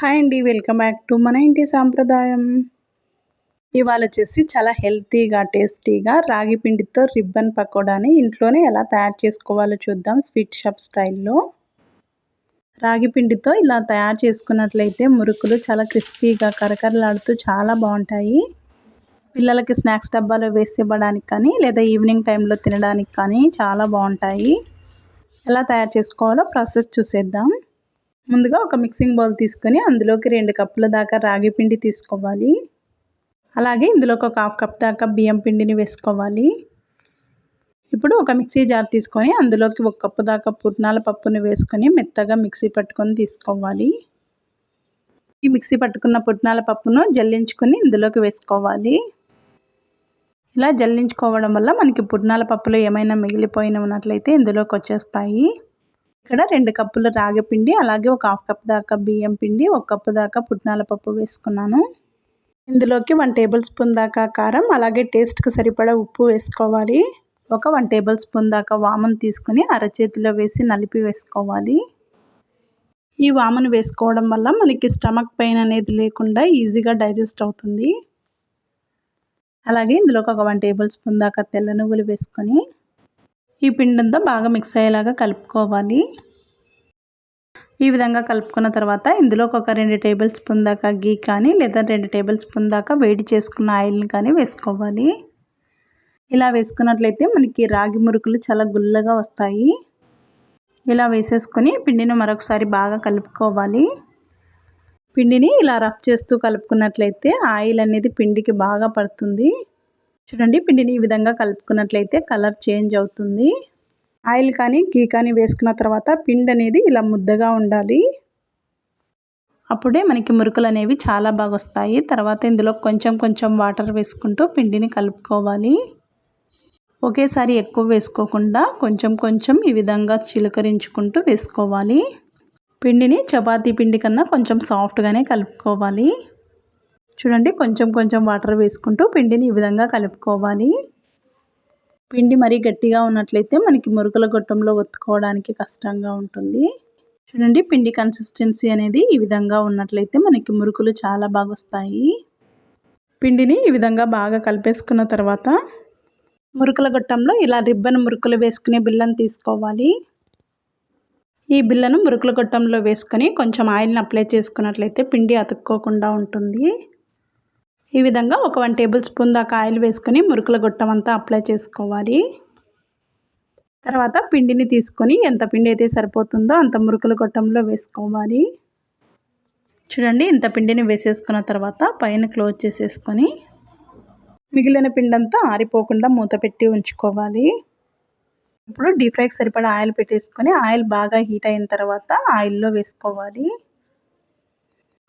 Hi అండి welcome back to మన ఇంటి సాంప్రదాయం. ఇవాళ వచ్చేసి చాలా హెల్తీగా టేస్టీగా రాగి పిండితో రిబ్బన్ పకోడాని ఇంట్లోనే ఎలా తయారు చేసుకోవాలో చూద్దాం స్వీట్ షాప్ స్టైల్లో రాగి పిండితో ఇలా తయారు చేసుకున్నట్లయితే మురుకులు చాలా క్రిస్పీగా కరకరలాడుతూ చాలా బాగుంటాయి. పిల్లలకి స్నాక్స్ డబ్బాలో వేసి ఇవ్వడానికి కానీ లేదా ఈవినింగ్ టైంలో తినడానికి కానీ చాలా బాగుంటాయి. ఎలా తయారు చేసుకోవాలో ప్రాసెస్ చూసేద్దాం. ముందుగా ఒక మిక్సింగ్ బౌల్ తీసుకొని అందులోకి రెండు కప్పుల దాకా రాగి పిండి తీసుకోవాలి. అలాగే ఇందులోకి ఒక హాఫ్ కప్ దాకా బియ్యం పిండిని వేసుకోవాలి. ఇప్పుడు ఒక మిక్సీ జార్ తీసుకొని అందులోకి ఒక కప్పు దాకా పుట్నాల పప్పుని వేసుకొని మెత్తగా మిక్సీ పట్టుకొని తీసుకోవాలి. ఈ మిక్సీ పట్టుకున్న పుట్నాల పప్పును జల్లించుకొని ఇందులోకి వేసుకోవాలి. ఇలా జల్లించుకోవడం వల్ల మనకి పుట్నాల పప్పులో ఏమైనా మిగిలిపోయిన ఉన్నట్లయితే ఇందులోకి వచ్చేస్తాయి. ఇక్కడ రెండు కప్పుల రాగి పిండి అలాగే ఒక హాఫ్ కప్ దాకా బియ్యం పిండి ఒక కప్పు దాకా పుట్నాల పప్పు వేసుకున్నాను. ఇందులోకి వన్ టేబుల్ స్పూన్ దాకా కారం అలాగే టేస్ట్కి సరిపడా ఉప్పు వేసుకోవాలి. ఒక వన్ టేబుల్ స్పూన్ దాకా వామను తీసుకుని అరచేతిలో వేసి నలిపి వేసుకోవాలి. ఈ వామను వేసుకోవడం వల్ల మనకి స్టమక్ పెయిన్ అనేది లేకుండా ఈజీగా డైజెస్ట్ అవుతుంది. అలాగే ఇందులోకి ఒక వన్ టేబుల్ స్పూన్ దాకా తెల్ల నువ్వులు వేసుకొని ఈ పిండంతా బాగా మిక్స్ అయ్యేలాగా కలుపుకోవాలి. ఈ విధంగా కలుపుకున్న తర్వాత ఇందులో ఒక రెండు టేబుల్ స్పూన్ దాకా గీ కానీ లేదా రెండు టేబుల్ స్పూన్ దాకా వేడి చేసుకున్న ఆయిల్ని కానీ వేసుకోవాలి. ఇలా వేసుకున్నట్లయితే మనకి రాగి మురుకులు చాలా గుల్లగా వస్తాయి. ఇలా వేసేసుకొని పిండిని మరొకసారి బాగా కలుపుకోవాలి. పిండిని ఇలా రఫ్ చేస్తూ కలుపుకున్నట్లయితే ఆయిల్ అనేది పిండికి బాగా పడుతుంది. చూడండి పిండిని ఈ విధంగా కలుపుకున్నట్లయితే కలర్ చేంజ్ అవుతుంది. ఆయిల్ కానీ గీ కానీ వేసుకున్న తర్వాత పిండి అనేది ఇలా ముద్దగా ఉండాలి. అప్పుడే మనకి మురుకులు అనేవి చాలా బాగా వస్తాయి. తర్వాత ఇందులో కొంచెం కొంచెం వాటర్ వేసుకుంటూ పిండిని కలుపుకోవాలి. ఒకేసారి ఎక్కువ వేసుకోకుండా కొంచెం కొంచెం ఈ విధంగా చిలకరించుకుంటూ వేసుకోవాలి. పిండిని చపాతీ పిండి కన్నా కొంచెం సాఫ్ట్గానే కలుపుకోవాలి. చూడండి కొంచెం కొంచెం వాటర్ వేసుకుంటూ పిండిని ఈ విధంగా కలుపుకోవాలి. పిండి మరీ గట్టిగా ఉన్నట్లయితే మనకి మురుకుల గొట్టంలో ఒత్తుకోవడానికి కష్టంగా ఉంటుంది. చూడండి పిండి కన్సిస్టెన్సీ అనేది ఈ విధంగా ఉన్నట్లయితే మనకి మురుకులు చాలా బాగా వస్తాయి. పిండిని ఈ విధంగా బాగా కలిపేసుకున్న తర్వాత మురుకుల గొట్టంలో ఇలా రిబ్బన్ మురుకులు వేసుకునే బిల్లను తీసుకోవాలి. ఈ బిల్లను మురుకుల గొట్టంలో వేసుకొని కొంచెం ఆయిల్ని అప్లై చేసుకున్నట్లయితే పిండి అతుక్కోకుండా ఉంటుంది. ఈ విధంగా ఒక వన్ టేబుల్ స్పూన్ దాకా ఆయిల్ వేసుకొని మురుకుల గొట్టం అంతా అప్లై చేసుకోవాలి. తర్వాత పిండిని తీసుకొని ఎంత పిండి అయితే సరిపోతుందో అంత మురుకుల గొట్టంలో వేసుకోవాలి. చూడండి ఇంత పిండిని వేసేసుకున్న తర్వాత పైన క్లోజ్ చేసేసుకొని మిగిలిన పిండంతా ఆరిపోకుండా మూత పెట్టి ఉంచుకోవాలి. ఇప్పుడు డీప్ ఫ్రైకి సరిపడా ఆయిల్ పెట్టేసుకొని ఆయిల్ బాగా హీట్ అయిన తర్వాత ఆయిల్లో వేసుకోవాలి.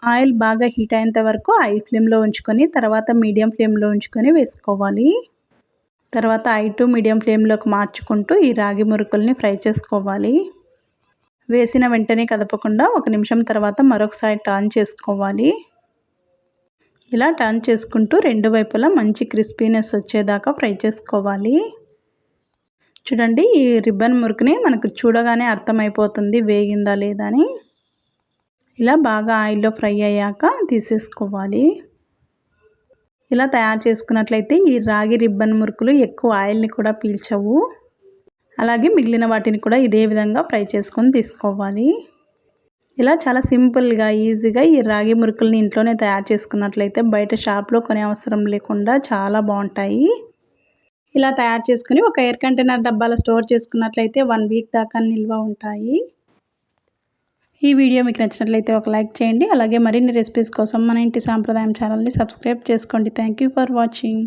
ఆయిల్ బాగా హీట్ అయ్యేంత వరకు ఐ ఫ్లేమ్లో ఉంచుకొని తర్వాత మీడియం ఫ్లేమ్లో ఉంచుకొని వేసుకోవాలి. తర్వాత ఐ టు మీడియం ఫ్లేమ్లోకి మార్చుకుంటూ ఈ రాగి మురుకుల్ని ఫ్రై చేసుకోవాలి. వేసిన వెంటనే కదపకుండా ఒక నిమిషం తర్వాత మరొకసారి టర్న్ చేసుకోవాలి. ఇలా టర్న్ చేసుకుంటూ రెండు వైపులా మంచి క్రిస్పీనెస్ వచ్చేదాకా ఫ్రై చేసుకోవాలి. చూడండి ఈ రిబ్బన్ మురుకుని మనకు చూడగానే అర్థమైపోతుంది వేగిందా లేదా అని. ఇలా బాగా ఆయిల్లో ఫ్రై అయ్యాక తీసేసుకోవాలి. ఇలా తయారు చేసుకున్నట్లయితే ఈ రాగి రిబ్బన్ మురుకులు ఎక్కువ ఆయిల్ని కూడా పీల్చవు. అలాగే మిగిలిన వాటిని కూడా ఇదే విధంగా ఫ్రై చేసుకొని తీసుకోవాలి. ఇలా చాలా సింపుల్గా ఈజీగా ఈ రాగి మురుకుల్ని ఇంట్లోనే తయారు చేసుకున్నట్లయితే బయట షాప్లో కొనే అవసరం లేకుండా చాలా బాగుంటాయి. ఇలా తయారు చేసుకుని ఒక ఎయిర్ కంటైనర్ డబ్బాలో స్టోర్ చేసుకున్నట్లయితే వన్ వీక్ దాకా నిల్వ ఉంటాయి. ఈ వీడియో మీకు నచ్చినట్లయితే ఒక లైక్ చేయండి. అలాగే మరిన్ని రెసిపీస్ కోసం మన ఇంటి సాంప్రదాయం ఛానల్ని సబ్స్క్రైబ్ చేసుకోండి. Thank for watching